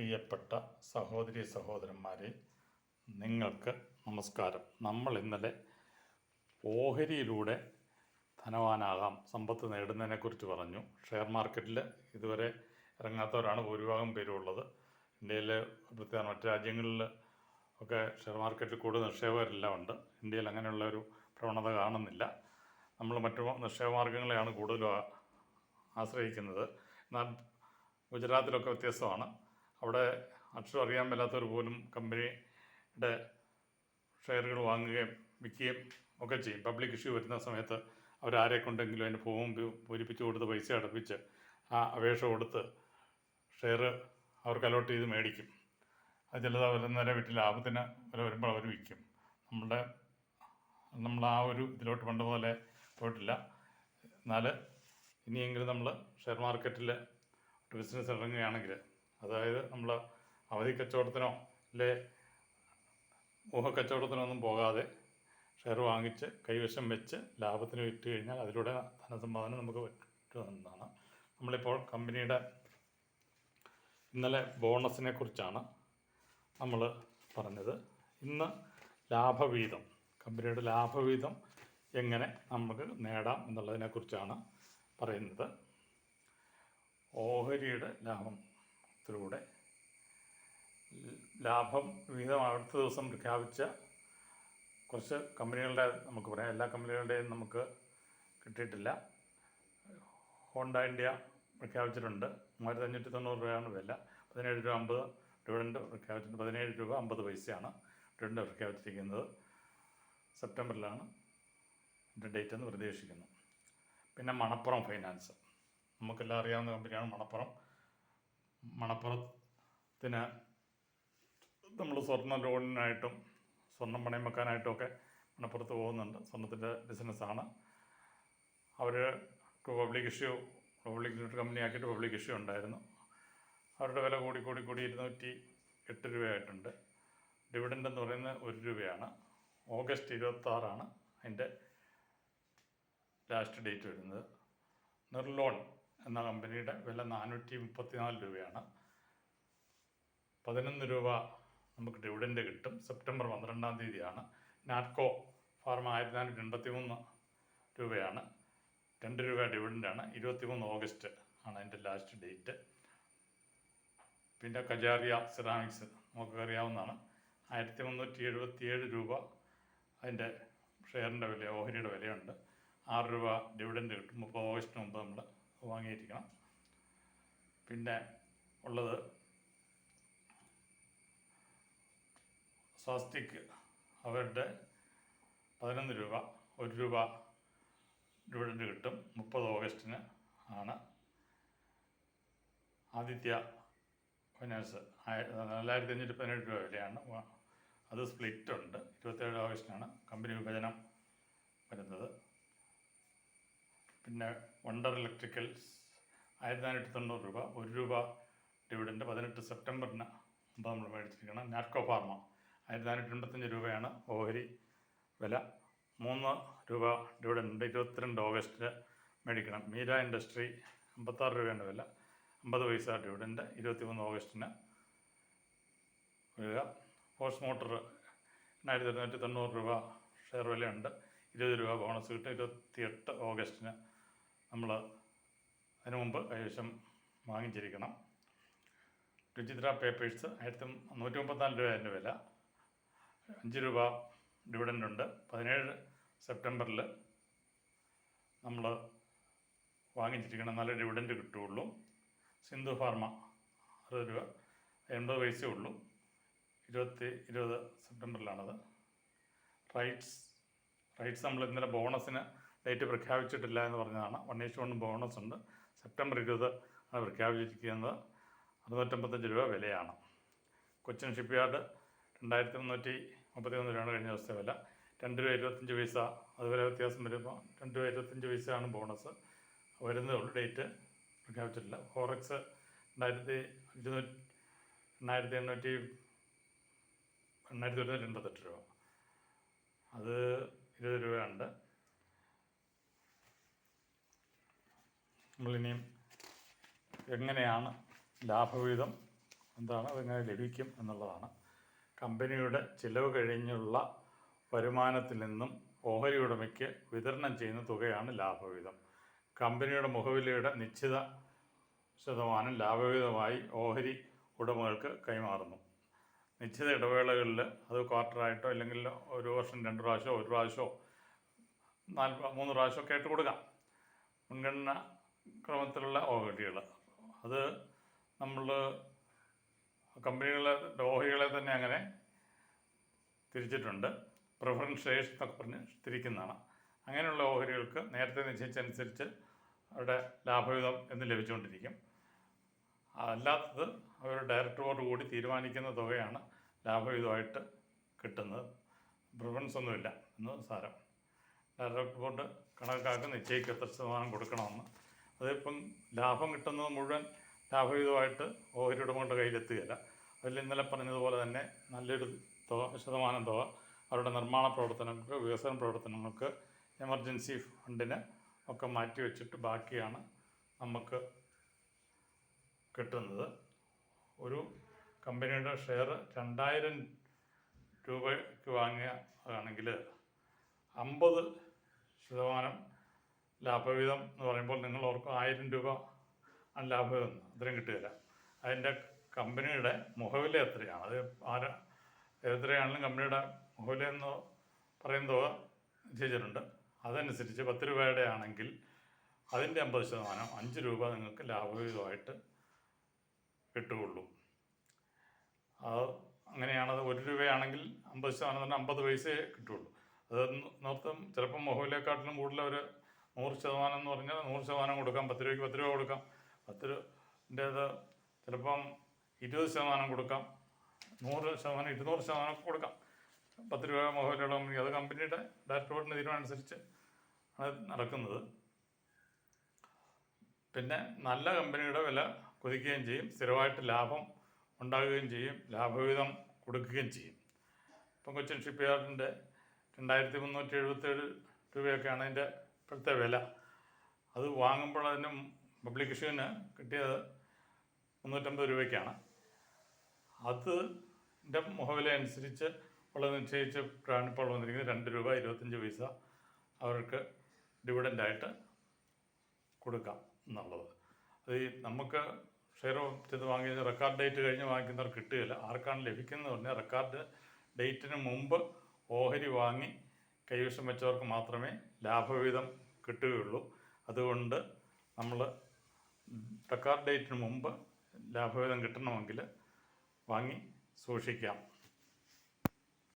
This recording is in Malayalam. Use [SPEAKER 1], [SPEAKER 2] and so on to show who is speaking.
[SPEAKER 1] പ്രിയപ്പെട്ട സഹോദരി സഹോദരന്മാരെ നിങ്ങൾക്ക് നമസ്കാരം. നമ്മൾ ഇന്നലെ ഓഹരിയിലൂടെ ധനവാനാകാം സമ്പത്ത് നേടുന്നതിനെക്കുറിച്ച് പറഞ്ഞു. ഷെയർ മാർക്കറ്റിൽ ഇതുവരെ ഇറങ്ങാത്തവരാണ് ഭൂരിഭാഗം പേരുള്ളത് ഇന്ത്യയിലെ പ്രത്യേക മറ്റ് രാജ്യങ്ങളിൽ ഒക്കെ ഷെയർ മാർക്കറ്റിൽ കൂടുതൽ നിക്ഷേപകരെല്ലാം ഉണ്ട്. ഇന്ത്യയിൽ അങ്ങനെയുള്ള ഒരു പ്രവണത കാണുന്നില്ല. നമ്മൾ മറ്റു നിക്ഷേപ മാർഗങ്ങളെയാണ് കൂടുതലും ആശ്രയിക്കുന്നത്. എന്നാൽ ഗുജറാത്തിലൊക്കെ വ്യത്യസ്തമാണ്. അവിടെ അക്ഷരം അറിയാൻ മേലാത്തവർ പോലും കമ്പനിയുടെ ഷെയറുകൾ വാങ്ങുകയും വിൽക്കുകയും ഒക്കെ ചെയ്യും. പബ്ലിക് ഇഷ്യൂ വരുന്ന സമയത്ത് അവരാരെ കൊണ്ടെങ്കിലും അതിന്റെ ഫോം പൂരിപ്പിച്ച് കൊടുത്ത് പൈസ അടപ്പിച്ച് ആ അപേക്ഷ കൊടുത്ത് ഷെയർ അവർക്ക് അലോട്ട് ചെയ്ത് മേടിക്കും. അത് ചിലത് അവർ നേരെ വീട്ടിൽ ലാഭത്തിന് വില വരുമ്പോൾ അവർ വിൽക്കും. നമ്മുടെ നമ്മൾ ആ ഒരു ഇതിലോട്ട് പണ്ട് പോലെ പോയിട്ടില്ല. എന്നാൽ ഇനിയെങ്കിലും നമ്മൾ ഷെയർ മാർക്കറ്റിൽ ബിസിനസ് ഇറങ്ങുകയാണെങ്കിൽ അതായത് നമ്മൾ അവധി കച്ചവടത്തിനോ അല്ലെ ഊഹക്കച്ചവടത്തിനോ ഒന്നും പോകാതെ ഷെയർ വാങ്ങിച്ച് കൈവശം വെച്ച് ലാഭത്തിന് വിറ്റ് കഴിഞ്ഞാൽ അതിലൂടെ ധനസമ്പാദനം നമുക്ക് പറ്റുന്നതാണ്. നമ്മളിപ്പോൾ കമ്പനിയുടെ ഇന്നലെ ബോണസിനെ കുറിച്ചാണ് നമ്മൾ പറഞ്ഞത്. ഇന്ന് ലാഭവീതം കമ്പനിയുടെ ലാഭവീതം എങ്ങനെ നമുക്ക് നേടാം എന്നുള്ളതിനെക്കുറിച്ചാണ് പറയുന്നത്. ഓഹരിയുടെ ലാഭത്തിലൂടെ ലാഭം വിഹിതം അടുത്ത ദിവസം പ്രഖ്യാപിച്ച കുറച്ച് കമ്പനികളുടെ നമുക്ക് പറയാം. എല്ലാ കമ്പനികളുടെയും നമുക്ക് കിട്ടിയിട്ടില്ല. ഹോണ്ട ഇന്ത്യ പ്രഖ്യാപിച്ചിട്ടുണ്ട്. മൂവായിരത്തി അഞ്ഞൂറ്റി തൊണ്ണൂറ് രൂപയാണ് വില. പതിനേഴ് രൂപ അമ്പത് ഡിവിഡൻഡ് പ്രഖ്യാപിച്ചിട്ടുണ്ട്. പതിനേഴ് രൂപ അമ്പത് പൈസയാണ് ഡിവിഡൻഡ് പ്രഖ്യാപിച്ചിരിക്കുന്നത്. സെപ്റ്റംബറിലാണ് ഇതിന്റെ ഡേറ്റ് എന്ന് പ്രതീക്ഷിക്കുന്നു. പിന്നെ മണപ്പുറം ഫൈനാൻസ്. നമുക്കെല്ലാം അറിയാവുന്ന കമ്പനിയാണ് മണപ്പുറം. മണപ്പുറത്തിന് നമ്മൾ സ്വർണ ലോണിനായിട്ടും സ്വർണം പണയം വെക്കാനായിട്ടും ഒക്കെ മണപ്പുറത്ത് പോകുന്നുണ്ട്. സ്വർണത്തിന്റെ ബിസിനസ്സാണ് അവർ public issue public limited company ആക്കിയിട്ട് പബ്ലിക് ഇഷ്യൂ ഉണ്ടായിരുന്നു. അവരുടെ വില കൂടി കൂടി കൂടി ഇരുന്നൂറ്റി എട്ട് രൂപയായിട്ടുണ്ട്. ഡിവിഡന്റ് എന്ന് പറയുന്നത് ഒരു രൂപയാണ്. ഓഗസ്റ്റ് ഇരുപത്താറാണ് അതിന്റെ ലാസ്റ്റ് ഡേറ്റ് വരുന്നത്. നിർലോൺ എന്ന കമ്പനിയുടെ വില നാനൂറ്റി മുപ്പത്തിനാല് രൂപയാണ്. പതിനൊന്ന് രൂപ നമുക്ക് ഡിവിഡന്റ് കിട്ടും. സെപ്റ്റംബർ പന്ത്രണ്ടാം തീയതിയാണ്. നാറ്റ്കോ ഫാർമ ആയിരത്തി നാനൂറ്റി എൺപത്തി മൂന്ന് രൂപയാണ്. രണ്ട് രൂപ ഡിവിഡന്റാണ് ഇരുപത്തി മൂന്ന് ഓഗസ്റ്റ് ആണ് അതിന്റെ ലാസ്റ്റ് ഡേറ്റ് പിന്നെ കജാറിയ സിറാമിക്സ് നമുക്ക് അറിയാവുന്നതാണ്. ആയിരത്തി മുന്നൂറ്റി എഴുപത്തി ഏഴ് രൂപ അതിന്റെ ഷെയറിന്റെ വില ഓഹരിയുടെ വിലയുണ്ട്. ആറ് രൂപ ഡിവിഡന്റ് കിട്ടും. മുപ്പത് ഓഗസ്റ്റിന് മുമ്പ് നമ്മൾ വാങ്ങിയിരിക്കണം പിന്നെ ഉള്ളത് സ്വാസ്തിക് അവരുടെ പതിനൊന്ന് രൂപ ഒരു രൂപ ഡിവിഡൻഡ് കിട്ടും. മുപ്പത് ഓഗസ്റ്റിന് ആണ്. ആദിത്യ ഫൈനാൻസ് നാലായിരത്തി അഞ്ഞൂറ്റി പതിനേഴ് രൂപ വിലയാണ്. അത് സ്പ്ലിറ്റ് ഉണ്ട്. ഇരുപത്തേഴ് ഓഗസ്റ്റിനാണ് കമ്പനി വിഭജനം വരുന്നത്. പിന്നെ വണ്ടർ ഇലക്ട്രിക്കൽസ് ആയിരത്തി നാനൂറ്റി തൊണ്ണൂറ് രൂപ. ഒരു രൂപ ഡിവിഡന്റ് പതിനെട്ട് സെപ്റ്റംബറിന് മുമ്പ് നമ്മൾ മേടിച്ചിരിക്കണം നാറ്റ്കോ ഫാർമ ആയിരത്തി നാനൂറ്റി എൺപത്തഞ്ച് രൂപയാണ് ഓഹരി വില. മൂന്ന് രൂപ ഡിവിഡന്റ് ഇരുപത്തിരണ്ട് ഓഗസ്റ്റിൽ മേടിക്കണം. മീര ഇൻഡസ്ട്രി അമ്പത്താറ് രൂപയാണ് വില. അമ്പത് പൈസ ഡിവിഡന്റ് ഇരുപത്തി മൂന്ന് ഓഗസ്റ്റിന് വരിക. ഫോഴ്സ് മോട്ടർ എണ്ണായിരത്തി ഇരുന്നൂറ്റി തൊണ്ണൂറ് രൂപ ഷെയർ വിലയുണ്ട്. ഇരുപത് രൂപ ബോണസ് കിട്ടും. ഇരുപത്തിയെട്ട് ഓഗസ്റ്റിന് നമ്മൾ അതിനു മുമ്പ് കൈവശം വാങ്ങിച്ചിരിക്കണം. രുചിത്ര പേപ്പേഴ്സ് ആയിരത്തി നൂറ്റി മുപ്പത്തിനാല് രൂപ അതിന്റെ വില. അഞ്ച് രൂപ ഡിവിഡന്റ് ഉണ്ട്. പതിനേഴ് സെപ്റ്റംബറിൽ നമ്മൾ വാങ്ങിച്ചിരിക്കണം നല്ല ഡിവിഡന്റ് കിട്ടുകയുള്ളൂ. സിന്ധു ഫാർമ അറുപത് രൂപ. എൺപത് പൈസയേ ഉള്ളൂ. ഇരുപത്തി ഇരുപത് സെപ്റ്റംബറിലാണത്. റൈറ്റ്സ് റൈറ്റ്സ് നമ്മൾ ഇന്നലെ ബോണസിന് ഡേറ്റ് പ്രഖ്യാപിച്ചിട്ടില്ല എന്ന് പറഞ്ഞതാണ്. വൺ ഈസ് വൺ ബോണസ് ഉണ്ട്. സെപ്റ്റംബർ ഇരുപത് ആണ് പ്രഖ്യാപിച്ചിരിക്കുന്നത്. അറുന്നൂറ്റമ്പത്തഞ്ച് രൂപ വിലയാണ്. കൊച്ചിൻ ഷിപ്പ് യാർഡ് രണ്ടായിരത്തി മുന്നൂറ്റി മുപ്പത്തി ഒന്ന് രൂപയാണ് കഴിഞ്ഞ ദിവസത്തെ വില. രണ്ട് രൂപ ഇരുപത്തഞ്ച് പൈസ. അതുവരെ വ്യത്യാസം വരുമ്പോൾ രണ്ട് രൂപ ഇരുപത്തഞ്ച് പൈസയാണ് ബോണസ്. വരുന്നതേ ഉള്ളൂ ഡേറ്റ്. പ്രഖ്യാപിച്ചിട്ടില്ല. ഫോറക്സ് രണ്ടായിരത്തി ഇരുന്നൂറ്റി എണ്ണായിരത്തി എണ്ണൂറ്റി എണ്ണായിരത്തി ഒരുന്നൂറ്റി എൺപത്തെട്ട് രൂപ. അത് ഇരുപത് രൂപയുണ്ട്. നമ്മളിനിയും എങ്ങനെയാണ് ലാഭവിഹിതം എന്താണ് അതെങ്ങനെ ലഭിക്കും എന്നുള്ളതാണ്. കമ്പനിയുടെ ചിലവ് കഴിഞ്ഞുള്ള വരുമാനത്തിൽ നിന്നും ഓഹരി ഉടമയ്ക്ക് വിതരണം ചെയ്യുന്ന തുകയാണ് ലാഭവിഹിതം. കമ്പനിയുടെ മുഖവിലയുടെ നിശ്ചിത ശതമാനം ലാഭവിഹിതമായി ഓഹരി ഉടമകൾക്ക് കൈമാറുന്നു. നിശ്ചിത ഇടവേളകളിൽ അത് ക്വാർട്ടറായിട്ടോ അല്ലെങ്കിൽ ഒരു വർഷം രണ്ട് പ്രാവശ്യമോ ഒരു പ്രാവശ്യമോ നാല് മൂന്ന് പ്രാവശ്യമൊക്കെ കേട്ട് കൊടുക്കാം. മുൻഗണന ക്രമത്തിലുള്ള ഓഹരികൾ. അത് നമ്മൾ കമ്പനികളെ ഓഹരികളെ തന്നെ അങ്ങനെ തിരിച്ചിട്ടുണ്ട്. പ്രിഫറൻസ് ഷെയർസ് എന്നൊക്കെ പറഞ്ഞ് തിരിക്കുന്നതാണ്. അങ്ങനെയുള്ള ഓഹരികൾക്ക് നേരത്തെ നിശ്ചയിച്ചനുസരിച്ച് അവരുടെ ലാഭവിധം എന്ന് ലഭിച്ചുകൊണ്ടിരിക്കും. അല്ലാത്തത് അവർ ഡയറക്ടർ ബോർഡ് കൂടി തീരുമാനിക്കുന്ന തുകയാണ് ലാഭവിധമായിട്ട് കിട്ടുന്നത്. പ്രിഫറൻസ് ഒന്നുമില്ല എന്ന് സാരം. ഡയറക്ടർ ബോർഡ് കണക്കാക്കി നിശ്ചയിക്കും എത്ര ശതമാനം കൊടുക്കണമെന്ന് അതിപ്പം ലാഭം കിട്ടുന്നത് മുഴുവൻ ലാഭവിധമായിട്ട് ഓഹരി ഉടമകളുടെ കയ്യിലെത്തുകയില്ല. അതിൽ ഇന്നലെ പറഞ്ഞതുപോലെ തന്നെ നല്ലൊരു തുക ശതമാനം തുക അവരുടെ നിർമ്മാണ പ്രവർത്തനങ്ങൾക്ക് വികസന പ്രവർത്തനങ്ങൾക്ക് എമർജൻസി ഫണ്ടിന് ഒക്കെ മാറ്റി വെച്ചിട്ട് ബാക്കിയാണ് നമുക്ക് കിട്ടുന്നത്. ഒരു കമ്പനിയുടെ ഷെയർ രണ്ടായിരം രൂപയ്ക്ക് വാങ്ങിയ വാങ്ങുകയാണെങ്കിൽ അമ്പത് ശതമാനം ലാഭവിധം എന്ന് പറയുമ്പോൾ നിങ്ങൾ ഓർക്കും ആയിരം രൂപ ലാഭവിധം അത്രയും കിട്ടുകയില്ല അതിന്റെ കമ്പനിയുടെ മുഖവില എത്രയാണ്? അത് ആര എത്രയാണെങ്കിലും കമ്പനിയുടെ മുഖവില എന്ന് പറയുന്ന തുക നിശ്ചയിച്ചിട്ടുണ്ട്. അതനുസരിച്ച് പത്ത് രൂപയുടെ ആണെങ്കിൽ അതിന്റെ അമ്പത് ശതമാനം അഞ്ച് രൂപ നിങ്ങൾക്ക് ലാഭവിഹിതമായിട്ട് കിട്ടുകയുള്ളൂ. അത് അങ്ങനെയാണത് ഒരു രൂപയാണെങ്കിൽ അമ്പത് ശതമാനം തന്നെ അമ്പത് പൈസയെ കിട്ടുകയുള്ളൂ. അത് നൃത്തം ചിലപ്പം മുഖവിലേക്കാട്ടിലും കൂടുതൽ ഒരു നൂറ് ശതമാനം എന്ന് പറഞ്ഞാൽ നൂറ് ശതമാനം കൊടുക്കാം പത്ത് രൂപയ്ക്ക് പത്ത് രൂപ കൊടുക്കാം. പത്ത് രൂപന്റേത് ചിലപ്പം ഇരുപത് ശതമാനം കൊടുക്കാം നൂറ് ശതമാനം ഇരുന്നൂറ് ശതമാനം കൊടുക്കാം. പത്ത് രൂപ മുഖവിലുള്ള അത് കമ്പനിയുടെ ഡയറക്ടർ ബോർഡിന്റെ തീരുമാനം അനുസരിച്ച് ആണ് നടക്കുന്നത്. പിന്നെ നല്ല കമ്പനിയുടെ വില കുതിക്കുകയും ചെയ്യും സ്ഥിരമായിട്ട് ലാഭം ഉണ്ടാകുകയും ചെയ്യും ലാഭവിഹിതം കൊടുക്കുകയും ചെയ്യും. ഇപ്പം കൊച്ചിൻ ഷിപ്പ് യാർഡിന്റെ രണ്ടായിരത്തി മുന്നൂറ്റി എഴുപത്തേഴ് രൂപയൊക്കെയാണ് അതിന്റെ ഇപ്പോഴത്തെ വില. അത് വാങ്ങുമ്പോൾ അതിന് പബ്ലിക് ഇഷ്യൂവിന് കിട്ടിയത് മുന്നൂറ്റമ്പത് രൂപയ്ക്കാണ്. അത് ന്റെ മുഖവില അനുസരിച്ച് ഉള്ള നിശ്ചയിച്ചിട്ടാണ് ഇപ്പോൾ വന്നിരിക്കുന്നത്. രണ്ട് രൂപ ഇരുപത്തഞ്ച് പൈസ അവർക്ക് ഡിവിഡന്റായിട്ട് കൊടുക്കാം എന്നുള്ളത്. അത് ഈ നമുക്ക് ഷെയർ ചെയ്ത് വാങ്ങിയ റെക്കോർഡ് ഡേറ്റ് കഴിഞ്ഞ് വാങ്ങിക്കുന്നവർ കിട്ടുകയില്ല. ആർക്കാണ് ലഭിക്കുന്നത് പറഞ്ഞാൽ റെക്കോർഡ് ഡേറ്റിന് മുമ്പ് ഓഹരി വാങ്ങി കൈവശം വെച്ചവർക്ക് മാത്രമേ ലാഭവിഹിതം കിട്ടുകയുള്ളൂ. അതുകൊണ്ട് നമ്മൾ ടക്കാർ ഡേറ്റിന് മുമ്പ് ലാഭവിഹിതം കിട്ടണമെങ്കിൽ വാങ്ങി സൂക്ഷിക്കാം.